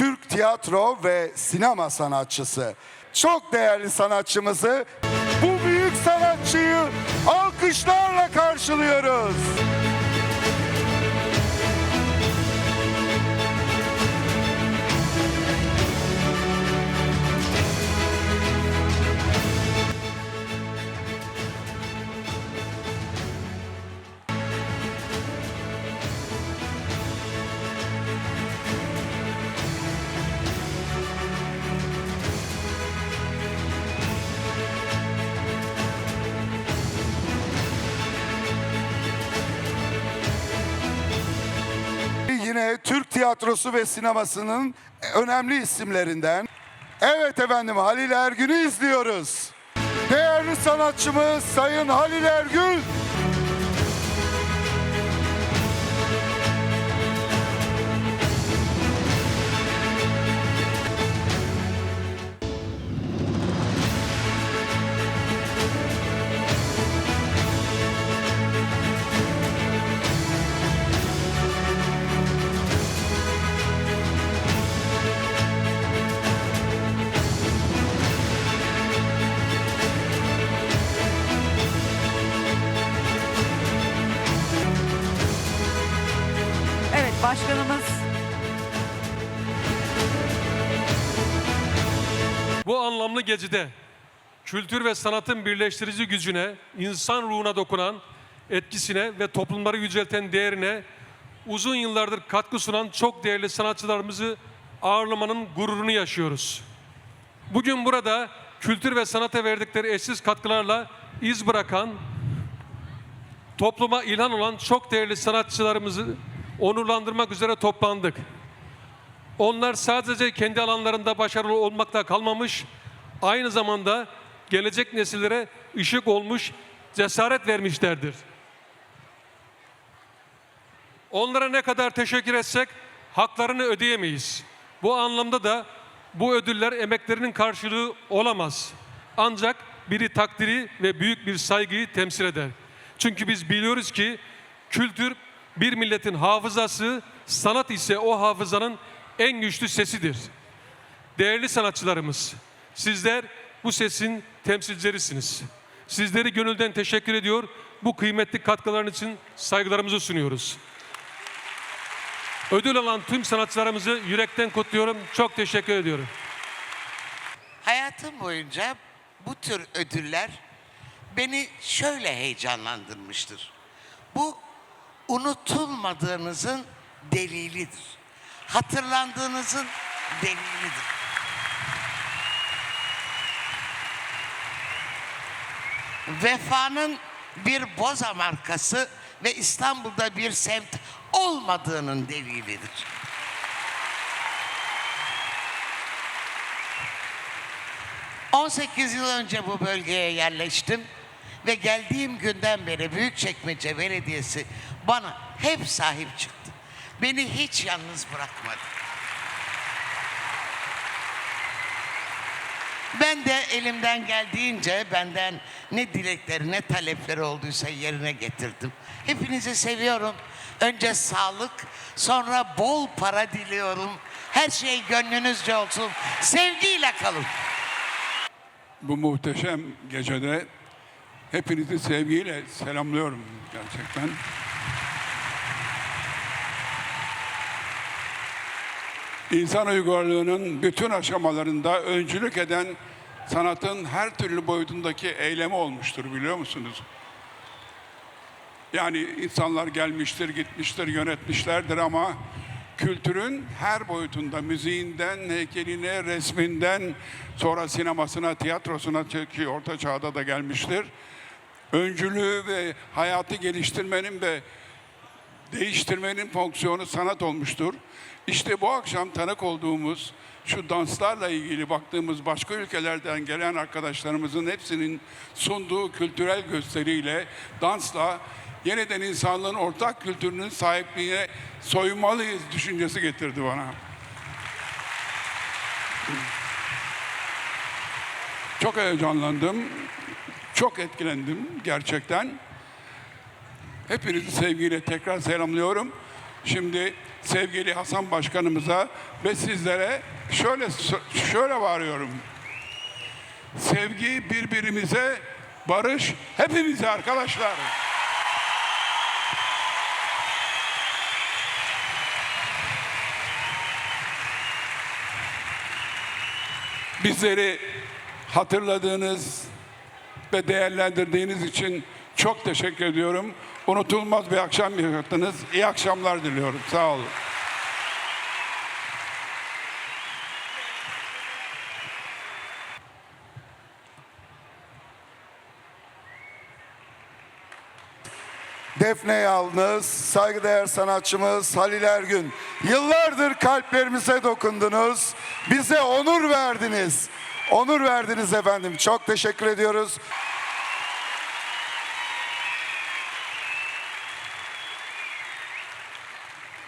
Türk tiyatro ve sinema sanatçısı. Çok değerli sanatçımızı, bu büyük sanatçıyı alkışlarla karşılıyoruz. Yine Türk tiyatrosu ve sinemasının önemli isimlerinden. Evet efendim Halil Ergün'ü izliyoruz. Değerli sanatçımız Sayın Halil Ergün. Bu anlamlı gecede kültür ve sanatın birleştirici gücüne, insan ruhuna dokunan etkisine ve toplumları yücelten değerine uzun yıllardır katkı sunan çok değerli sanatçılarımızı ağırlamanın gururunu yaşıyoruz. Bugün burada kültür ve sanata verdikleri eşsiz katkılarla iz bırakan, topluma ilham olan çok değerli sanatçılarımızı onurlandırmak üzere toplandık. Onlar sadece kendi alanlarında başarılı olmakla kalmamış, aynı zamanda gelecek nesillere ışık olmuş, cesaret vermişlerdir. Onlara ne kadar teşekkür etsek haklarını ödeyemeyiz. Bu anlamda da bu ödüller emeklerinin karşılığı olamaz. Ancak biri takdiri ve büyük bir saygıyı temsil eder. Çünkü biz biliyoruz ki kültür bir milletin hafızası, sanat ise o hafızanın en güçlü sesidir. Değerli sanatçılarımız, sizler bu sesin temsilcilerisiniz. Sizleri gönülden teşekkür ediyor. Bu kıymetli katkıların için saygılarımızı sunuyoruz. Ödül alan tüm sanatçılarımızı yürekten kutluyorum. Çok teşekkür ediyorum. Hayatım boyunca bu tür ödüller beni şöyle heyecanlandırmıştır. Bu unutulmadığınızın delilidir. Hatırlandığınızın delilidir. Vefanın bir boza markası ve İstanbul'da bir semt olmadığının delilidir. ...18 yıl önce bu bölgeye yerleştim... ...ve geldiğim günden beri Büyükçekmece Belediyesi... ...bana hep sahip çıktı. Beni hiç yalnız bırakmadı. Ben de elimden geldiğince benden ne dilekleri ne talepleri olduysa yerine getirdim. Hepinizi seviyorum. Önce sağlık, sonra bol para diliyorum. Her şey gönlünüzce olsun. Sevgiyle kalın. Bu muhteşem gecede hepinizi sevgiyle selamlıyorum gerçekten. İnsan uygarlığının bütün aşamalarında öncülük eden sanatın her türlü boyutundaki eylemi olmuştur biliyor musunuz? Yani insanlar gelmiştir, gitmiştir, yönetmişlerdir ama kültürün her boyutunda müziğinden, heykeline, resminden sonra sinemasına, tiyatrosuna ki orta çağda da gelmiştir. Öncülüğü ve hayatı geliştirmenin ve değiştirmenin fonksiyonu sanat olmuştur. İşte bu akşam tanık olduğumuz şu danslarla ilgili baktığımız başka ülkelerden gelen arkadaşlarımızın hepsinin sunduğu kültürel gösteriyle, dansla yeniden insanlığın ortak kültürünün sahipliğine soyunmalıyız düşüncesi getirdi bana. Çok heyecanlandım, çok etkilendim gerçekten. Hepinizi sevgiyle tekrar selamlıyorum. Şimdi sevgili Hasan Başkanımıza ve sizlere şöyle şöyle varıyorum. Sevgi birbirimize, barış hepimize arkadaşlar. Bizleri hatırladığınız ve değerlendirdiğiniz için çok teşekkür ediyorum. Unutulmaz bir akşam yaşattınız. İyi akşamlar diliyorum. Sağ olun. Defne Yalnız, saygıdeğer sanatçımız Halil Ergün. Yıllardır kalplerimize dokundunuz. Bize onur verdiniz. Onur verdiniz efendim. Çok teşekkür ediyoruz.